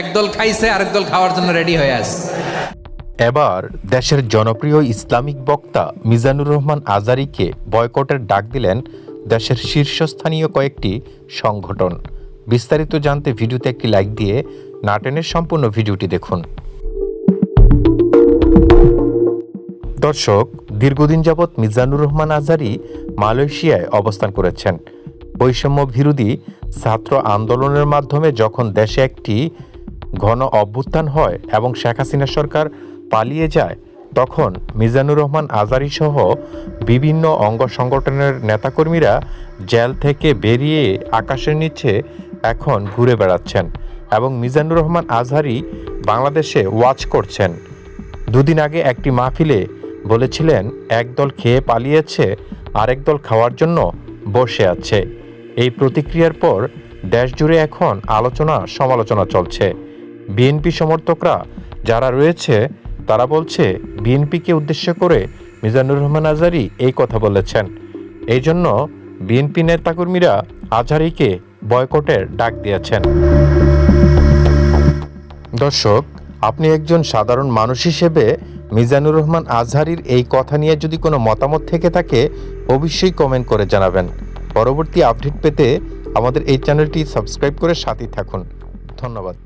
একদল খাইছে, আরেক দল খাওয়ার জন্য রেডি হয়ে আছে। এবার দেশের জনপ্রিয় ইসলামিক বক্তা মিজানুর রহমান আজারিকে বয়কটের ডাক দিলেন দেশের শীর্ষস্থানীয় কয়েকটি সংগঠন। বিস্তারিত জানতে ভিডিওতে একটি লাইক দিয়ে নাটেনের সম্পূর্ণ ভিডিওটি দেখুন। দর্শক, দীর্ঘদিন যাবৎ মিজানুর রহমান আজারি মালয়েশিয়ায় অবস্থান করেছেন। বৈষম্য বিরোধী ছাত্র আন্দোলনের মাধ্যমে যখন দেশে একটি ঘন অভ্যুত্থান হয় এবং শেখ হাসিনা সরকার পালিয়ে যায়, তখন মিজানুর রহমান আজারি সহ বিভিন্ন অঙ্গ সংগঠনের নেতাকর্মীরা জেল থেকে বেরিয়ে আকাশের নিচে এখন ঘুরে বেড়াচ্ছেন এবং মিজানুর রহমান আজহারি বাংলাদেশে ওয়াচ করছেন। দুদিন আগে একটি মাহফিলে বলেছিলেন, একদল খেয়ে পালিয়েছে, আরেক দল খাওয়ার জন্য বসে আছে। এই প্রতিক্রিয়ার পর দেশ জুড়ে এখন আলোচনা সমালোচনা চলছে। বিএনপি সমর্থকরা যারা রয়েছে, তারা বলছে, বিএনপিকে উদ্দেশ্য করে মিজানুর রহমান আজারি এই কথা বলেছেন। এই জন্য বিএনপি নেতাকর্মীরা আজহারিকে বয়কটের ডাক দিয়েছেন। দর্শক, আপনি একজন সাধারণ মানুষ হিসেবে মিজানুর রহমান আজহারির এই কথা নিয়ে যদি কোনো মতামত থেকে থাকে, অবশ্যই কমেন্ট করে জানাবেন। পরবর্তী আপডেট পেতে আমাদের এই চ্যানেলটি সাবস্ক্রাইব করে সাথে থাকুন। ধন্যবাদ।